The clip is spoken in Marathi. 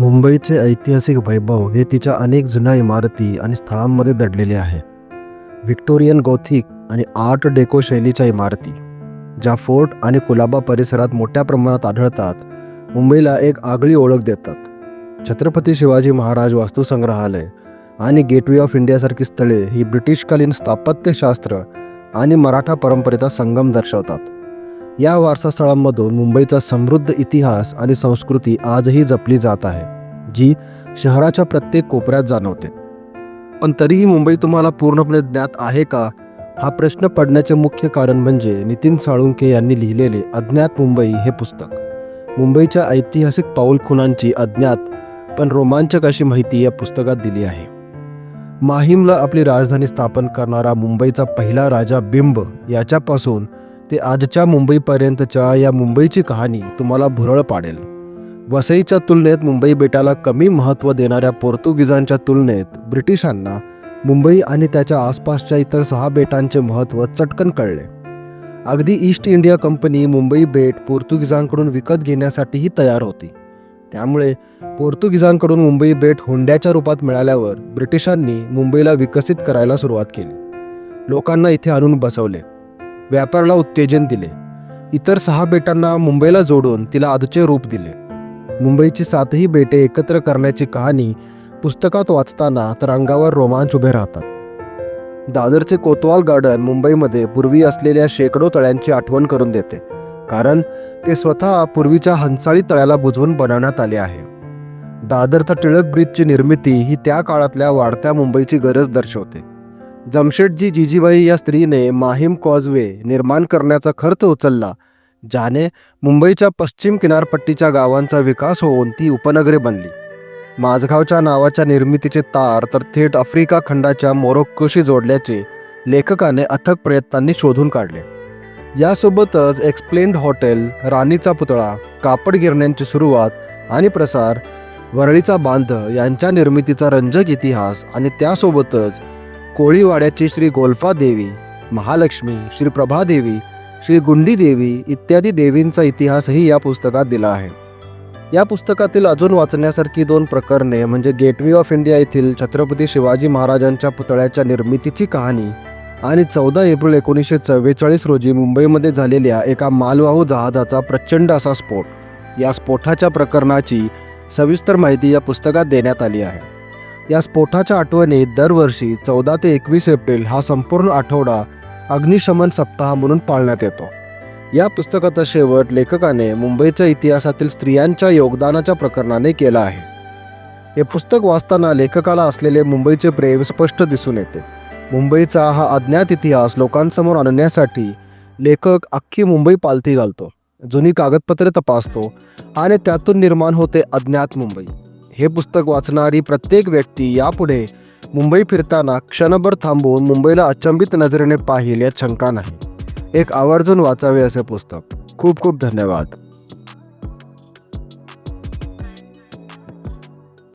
मुंबईचे ऐतिहासिक वैभव हे तिच्या अनेक जुन्या इमारती आणि स्थळांमध्ये दडलेले आहे. व्हिक्टोरियन गॉथिक आणि आर्ट डेको शैलीच्या इमारती ज्या फोर्ट आणि कुलाबा परिसरात मोठ्या प्रमाणात आढळतात मुंबईला एक आगळी ओळख देतात. छत्रपती शिवाजी महाराज वास्तुसंग्रहालय आणि गेटवे ऑफ इंडियासारखी स्थळे ही ब्रिटिशकालीन स्थापत्यशास्त्र आणि मराठा परंपरेचा संगम दर्शवतात. या वारसास्थळांमधून मुंबईचा समृद्ध इतिहास आणि संस्कृती आजही जपली जात आहे जी शहराच्या प्रत्येक कोपऱ्यात जाणवते. पण तरीही मुंबई तुम्हाला पूर्णपणे ज्ञात आहे का? हा प्रश्न पडण्याचे मुख्य कारण म्हणजे नितीन साळुंके यांनी लिहिलेले अज्ञात मुंबई हे पुस्तक. मुंबईच्या ऐतिहासिक पाऊलखुणांची अज्ञात पण रोमांचक अशी माहिती या पुस्तकात दिली आहे. माहीमला आपली राजधानी स्थापन करणारा मुंबईचा पहिला राजा बिंब याच्यापासून ते आजच्या मुंबईपर्यंतच्या या मुंबईची कहाणी तुम्हाला भुरळ पाडेल. वसईच्या तुलनेत मुंबई बेटाला कमी महत्त्व देणाऱ्या पोर्तुगीजांच्या तुलनेत ब्रिटिशांना मुंबई आणि त्याच्या आसपासच्या इतर सहा बेटांचे महत्त्व चटकन कळले. अगदी ईस्ट इंडिया कंपनी मुंबई बेट पोर्तुगीजांकडून विकत घेण्यासाठीही तयार होती. त्यामुळे पोर्तुगीजांकडून मुंबई बेट हुंड्याच्या रूपात मिळाल्यावर ब्रिटिशांनी मुंबईला विकसित करायला सुरुवात केली. लोकांना इथे आणून बसवले. व्यापाराला उत्तेजन दिले. इतर सहा बेटांना मुंबईला जोडून तिला आजचे रूप दिले. मुंबईची सातही बेटे एकत्र करण्याची कहाणी पुस्तकात वाचताना तर अंगावर रोमांच उभे राहतात. दादरचे कोतवाल गार्डन मुंबईमध्ये पूर्वी असलेल्या शेकडो तळ्यांची आठवण करून देते कारण ते स्वतः पूर्वीच्या हंसाळी तळ्याला बुजवून बनवण्यात आले आहे. दादरचा टिळक ब्रिजची निर्मिती ही त्या काळातल्या वाढत्या मुंबईची गरज दर्शवते. जमशेदजी जिजीबाई या स्त्रीने माहीम कॉजवे निर्माण करण्याचा खर्च उचलला ज्याने मुंबईच्या पश्चिम किनारपट्टीच्या गावांचा विकास होऊन ती उपनगरे बनली. माझगावच्या नावाच्या निर्मितीचे तार तर थेट आफ्रिका खंडाच्या मोरोक्कोशी जोडल्याचे लेखकाने अथक प्रयत्नांनी शोधून काढले. यासोबतच एक्सप्लेन्ड हॉटेल राणीचा पुतळा कापड गिरण्यांची सुरुवात आणि प्रसार वरळीचा बांध यांच्या निर्मितीचा रंजक इतिहास आणि त्यासोबतच कोळीवाड्याची श्री गोल्फा देवी महालक्ष्मी श्री प्रभादेवी श्री गुंडी देवी इत्यादी देवींचा इतिहासही या पुस्तकात दिला आहे. या पुस्तकातील अजून वाचण्यासारखी दोन प्रकरणे म्हणजे गेटवे ऑफ इंडिया येथील छत्रपती शिवाजी महाराजांच्या पुतळ्याच्या निर्मितीची कहाणी आणि चौदा एप्रिल एकोणीसशे चव्वेचाळीस रोजी मुंबईमध्ये झालेल्या एका मालवाहू जहाजाचा प्रचंड असा स्फोट. या स्फोटाच्या प्रकरणाची सविस्तर माहिती या पुस्तकात देण्यात आली आहे. या स्फोटाच्या आठवणीत दरवर्षी चौदा ते एकवीस एप्रिल हा संपूर्ण आठवडा अग्निशमन सप्ताह म्हणून पाळण्यात येतो. या पुस्तकाचा शेवट लेखकाने मुंबईच्या इतिहासातील स्त्रियांच्या योगदानाच्या प्रकरणाने केला आहे. हे पुस्तक वाचताना लेखकाला असलेले मुंबईचे प्रेम स्पष्ट दिसून येते. मुंबईचा हा अज्ञात इतिहास लोकांसमोर आणण्यासाठी लेखक अख्खी मुंबई पालथी घालतो. जुनी कागदपत्रे तपासतो आणि त्यातून निर्माण होते अज्ञात मुंबई. हे पुस्तक वाचणारी प्रत्येक व्यक्ती यापुढे मुंबई फिरताना क्षणभर थांबवून मुंबईला अचंबित नजरेने पाहिल यात शंका नाही. एक आवर्जून वाचावे असे पुस्तक. खूप खूप धन्यवाद.